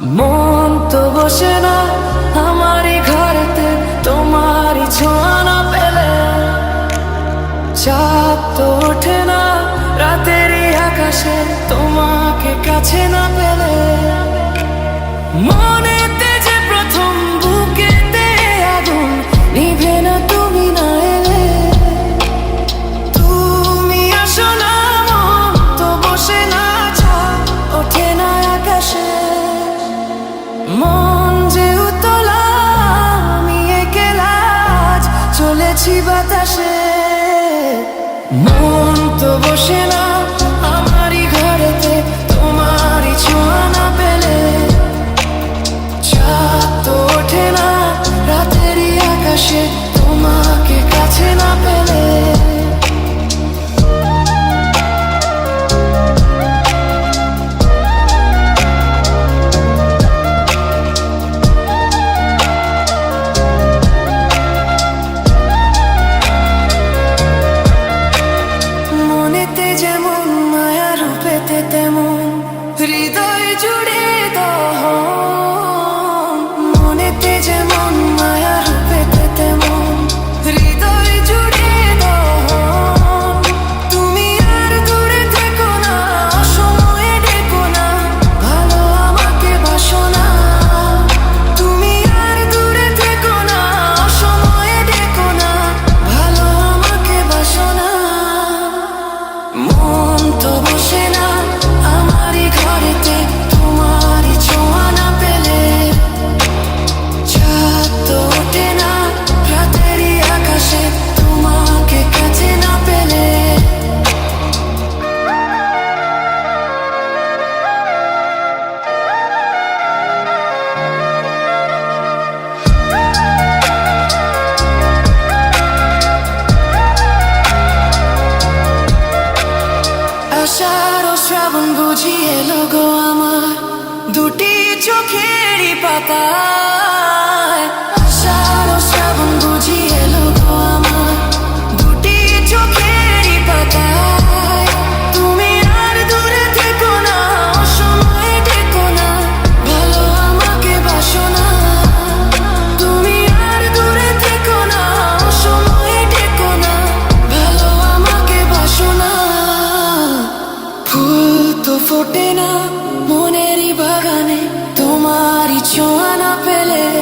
মন তো বসে না, আমারই ঘরেতে তোমারই ছোঁয়া পেলে। চাপ তো ওঠে না, রাতেরই আকাশে তোমাকে কাছে না পেলে। মন বাতাসে মন তো বসে না। जुड़े আষাঢ় ও শ্রাবণ বুঝিয়ে লোগো আমার। দুটি চোখেরই পাতা। Yo no peleé